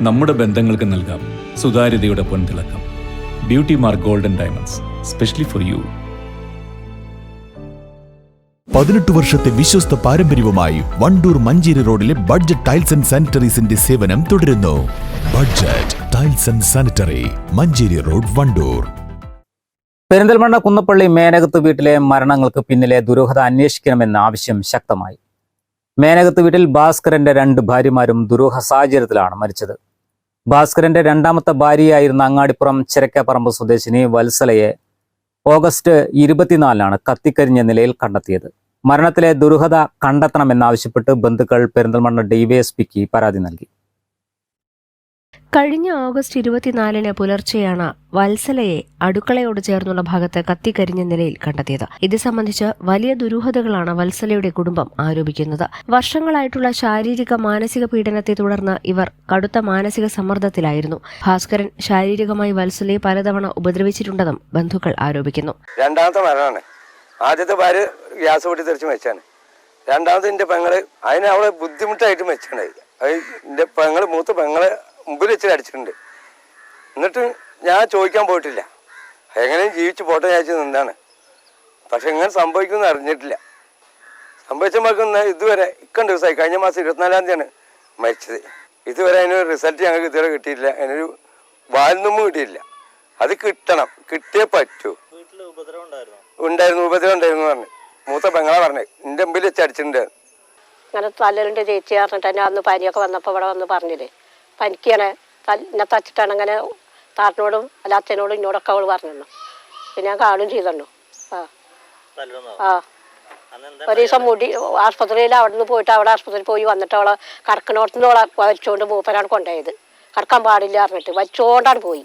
നമ്മുടെ ബന്ധങ്ങൾക്ക് നൽകാം. സുതാര്യതയുടെ പൊൻതിളക്കം. Beauty Mark golden diamonds specially for you പതിനെട്ട് വർഷത്തെ വിശ്വസ്ത പാരമ്പര്യവുമായി വണ്ടൂർ മഞ്ചേരി റോഡിലെ ബഡ്ജറ്റ് ടൈൽസ് ആൻഡ് സാനിറ്ററീസിന്റെ സേവനം തുടരുന്നു. Budget tiles and sanitary Manjeri road Wandoor. Perinthalmanna Kunnappally Menakath വീട്ടിലെ മരണങ്ങൾക്ക് പിന്നിലെ ദുരൂഹത അന്വേഷിക്കണമെന്ന ആവശ്യം ശക്തമായി. മേനകത്ത് വീട്ടിൽ ഭാസ്കരന്റെ രണ്ട് ഭാര്യമാരും ദുരൂഹ സാഹചര്യത്തിലാണ് മരിച്ചത്. ഭാസ്കരന്റെ രണ്ടാമത്തെ ഭാര്യയായിരുന്ന അങ്ങാടിപ്പുറം ചിരക്കപ്പറമ്പ് സ്വദേശിനി വത്സലയെ ഓഗസ്റ്റ് ഇരുപത്തിനാലിനാണ് കത്തിക്കരിഞ്ഞ നിലയിൽ കണ്ടെത്തിയത്. മരണത്തിലെ ദുരൂഹത കണ്ടെത്തണമെന്നാവശ്യപ്പെട്ട് ബന്ധുക്കൾ പെരിന്തൽമണ്ണ ഡിവൈഎസ്പിക്ക് പരാതി നൽകി. കഴിഞ്ഞ ഓഗസ്റ്റ് ഇരുപത്തിനാലിന് പുലർച്ചെയാണ് വത്സലയെ അടുക്കളയോട് ചേർന്നുള്ള ഭാഗത്ത് കത്തിക്കരിഞ്ഞ നിലയിൽ കണ്ടെത്തിയത്. ഇത് സംബന്ധിച്ച് വലിയ ദുരൂഹതകളാണ് വത്സലയുടെ കുടുംബം ആരോപിക്കുന്നത്. വർഷങ്ങളായിട്ടുള്ള ശാരീരിക മാനസിക പീഡനത്തെ തുടർന്ന് ഇവർ കടുത്ത മാനസിക സമ്മർദ്ദത്തിലായിരുന്നു. ഭാസ്കരൻ ശാരീരികമായി വത്സലയെ പലതവണ ഉപദ്രവിച്ചിട്ടുണ്ടെന്നും ബന്ധുക്കൾ ആരോപിക്കുന്നു. രണ്ടാമത്തെ മരണമാണ്. ആദ്യത്തെ ഭാര്യ ഗ്യാസ് തെറിച്ച് വെച്ചാണ് രണ്ടാമത്തെ എന്റെ പെങ്ങൾ അതിനെ അവളെ ബുദ്ധിമുട്ടായിട്ട് വെച്ചാണ് അത് എന്റെ പെങ്ങൾ മൂത്ത പെങ്ങളെ മുമ്പിൽ വെച്ച് അടിച്ചിട്ടുണ്ട്. എന്നിട്ട് ഞാൻ ചോദിക്കാൻ പോയിട്ടില്ല. എങ്ങനെയും ജീവിച്ച് പോട്ടെ ഞാൻ നിന്നാണ് പക്ഷെ എങ്ങനെ സംഭവിക്കുമെന്ന് അറിഞ്ഞിട്ടില്ല. സംഭവിച്ചപ്പോഴേക്കും ഇതുവരെ ഇക്കണ്ട ദിവസമായി. കഴിഞ്ഞ മാസം ഇരുപത്തിനാലാം തീയതിയാണ് മരിച്ചത്. ഇതുവരെ അതിനൊരു റിസൾട്ട് ഞങ്ങൾക്ക് ഇതുവരെ കിട്ടിയില്ല അതിനൊരു വാൽന്നുമ്പ് കിട്ടിയില്ല അത് കിട്ടണം. കിട്ടിയേ പറ്റൂ. ഉണ്ടായിരുന്നു? ഉപദ്രവം ഉണ്ടായിരുന്നു പറഞ്ഞു. മൂത്ത പെങ്ങളെ പറഞ്ഞു. എന്റെ മുമ്പിൽ വെച്ച് അടിച്ചിട്ടുണ്ട്. അങ്ങനെ തല്ലുണ്ട് ചേച്ചി പറഞ്ഞിട്ട് തന്നെ അന്ന് പനിയൊക്കെ വന്നപ്പോൾ ഇവിടെ വന്ന് പറഞ്ഞില്ലേ? പനിക്കാണ് എന്നെ തച്ചിട്ടാണ് അങ്ങനെ താട്ടിനോടും അല്ല അച്ഛനോടും ഇന്നോടൊക്കെ അവൾ പറഞ്ഞു പിന്നെ ഞാൻ കാണും ചെയ്തല്ലോ ആ. ആ. ഒരു ദിവസം മുടി ആസ്പത്രിയിൽ അവിടെ നിന്ന് പോയിട്ട് അവിടെ ആസ്പത്രിയിൽ പോയി വന്നിട്ട് അവളെ കടക്കണോടത്തുനിന്ന് അവളെ വലിച്ചുകൊണ്ട് മൂപ്പരാണ് കൊണ്ടുപോയത്. കടക്കാൻ പാടില്ല പറഞ്ഞിട്ട്. വലിച്ചോണ്ടാണ് പോയി.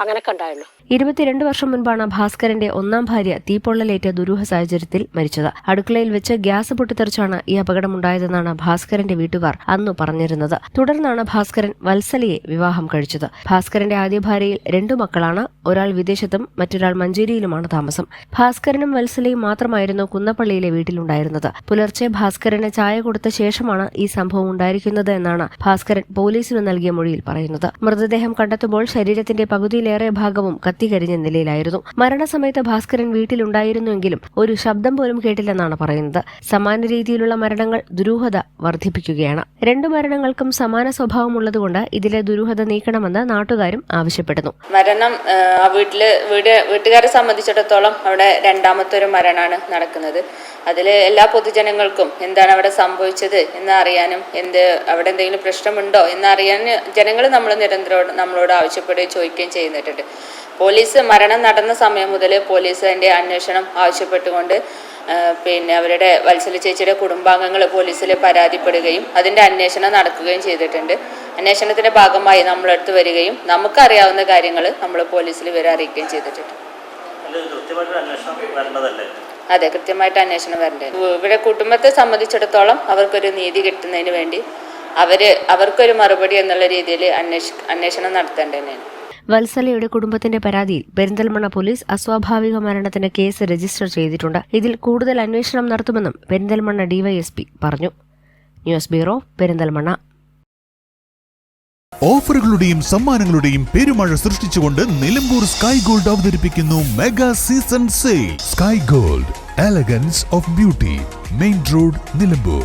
അങ്ങനെയൊക്കെ ഉണ്ടായുള്ളൂ. ഇരുപത്തിരണ്ട് വർഷം മുൻപാണ് ഭാസ്കരന്റെ ഒന്നാം ഭാര്യ തീപ്പൊള്ളലേറ്റ ദുരൂഹ സാഹചര്യത്തിൽ മരിച്ചത്. അടുക്കളയിൽ വെച്ച് ഗ്യാസ് പൊട്ടിത്തെറിച്ചാണ് ഈ അപകടമുണ്ടായതെന്നാണ് ഭാസ്കരന്റെ വീട്ടുകാർ അന്നു പറഞ്ഞിരുന്നത്. തുടർന്നാണ് ഭാസ്കരൻ വത്സലയെ വിവാഹം കഴിച്ചത്. ഭാസ്കരന്റെ ആദ്യ ഭാര്യയിൽ രണ്ടു മക്കളാണ്. ഒരാൾ വിദേശത്തും മറ്റൊരാൾ മഞ്ചേരിയിലുമാണ് താമസം. ഭാസ്കരനും വത്സലയും മാത്രമായിരുന്നു കുന്നപ്പള്ളിയിലെ വീട്ടിലുണ്ടായിരുന്നത്. പുലർച്ചെ ഭാസ്കരന് ചായ കൊടുത്ത ശേഷമാണ് ഈ സംഭവം ഉണ്ടായിരിക്കുന്നത് എന്നാണ് ഭാസ്കരൻ പോലീസിന് നൽകിയ മൊഴിയിൽ പറയുന്നത്. മൃതദേഹം കണ്ടെത്തുമ്പോൾ ശരീരത്തിന്റെ പകുതിയിലേറെ ഭാഗവും കത്തിക്കരിഞ്ഞ നിലയിലായിരുന്നു. മരണസമയത്ത് ഭാസ്കരൻ വീട്ടിലുണ്ടായിരുന്നുവെങ്കിലും ഒരു ശബ്ദം പോലും കേട്ടില്ലെന്നാണ് പറയുന്നത്. സമാന രീതിയിലുള്ള മരണങ്ങൾ ദുരൂഹത വർദ്ധിപ്പിക്കുകയാണ്. രണ്ടു മരണങ്ങൾക്കും സമാന സ്വഭാവമുള്ളതുകൊണ്ട് ഇതിലെ ദുരൂഹത നീക്കണമെന്ന് നാട്ടുകാരും ആവശ്യപ്പെടുന്നു. മരണം ആ, വീട്ടിൽ വീട് വീട്ടുകാരെ സംബന്ധിച്ചിടത്തോളം അവിടെ രണ്ടാമത്തെ ഒരു മരണമാണ് നടക്കുന്നത്. അതിൽ എല്ലാ പൊതുജനങ്ങൾക്കും എന്താണ് അവിടെ സംഭവിച്ചത് എന്നറിയാനും എന്ത് അവിടെ എന്തെങ്കിലും പ്രശ്നമുണ്ടോ എന്ന് അറിയാൻ ജനങ്ങൾ നമ്മൾ നിരന്തരം നമ്മളോട് ആവശ്യപ്പെടുകയും ചോദിക്കുകയും ചെയ്യുന്നിട്ടുണ്ട് പോലീസ് മരണം നടന്ന സമയം മുതൽ പോലീസ് അതിന്റെ അന്വേഷണം ആവശ്യപ്പെട്ടുകൊണ്ട് പിന്നെ അവരുടെ വത്സല ചേച്ചിയുടെ കുടുംബാംഗങ്ങൾ പോലീസിൽ പരാതിപ്പെടുകയും അതിന്റെ അന്വേഷണം നടക്കുകയും ചെയ്തിട്ടുണ്ട്. അന്വേഷണത്തിന്റെ ഭാഗമായി നമ്മളടുത്ത് വരികയും നമുക്കറിയാവുന്ന കാര്യങ്ങൾ നമ്മൾ പോലീസിൽ ഇവരെ അറിയിക്കുകയും ചെയ്തിട്ടുണ്ട്. അതെ കൃത്യമായിട്ട് അന്വേഷണം വരേണ്ടത് ഇവിടെ കുടുംബത്തെ സംബന്ധിച്ചിടത്തോളം അവർക്കൊരു നീതി കിട്ടുന്നതിന് വേണ്ടി അവർ അവർക്കൊരു മറുപടി എന്നുള്ള രീതിയിൽ അന്വേഷ അന്വേഷണം നടത്തേണ്ടതന്നെയാണ് വത്സലയുടെ കുടുംബത്തിന്റെ പരാതിയിൽ പെരിന്തൽമണ്ണ പോലീസ് അസ്വാഭാവിക മരണത്തിന് കേസ് രജിസ്റ്റർ ചെയ്തിട്ടുണ്ട്. ഇതിൽ കൂടുതൽ അന്വേഷണം നടത്തുമെന്നും പെരിന്തൽമണ്ണ ഡിവൈഎസ്പി പറഞ്ഞു. News bureau Perinthalmanna. ഓഫറുകളുടെയും സമ്മാനങ്ങളുടെയും പെരുമഴ സൃഷ്ടിച്ചുകൊണ്ട് നിലമ്പൂർ സ്കൈ ഗോൾഡ് അവതരിപ്പിക്കുന്നു mega season sale sky gold elegance of beauty main road Nilambur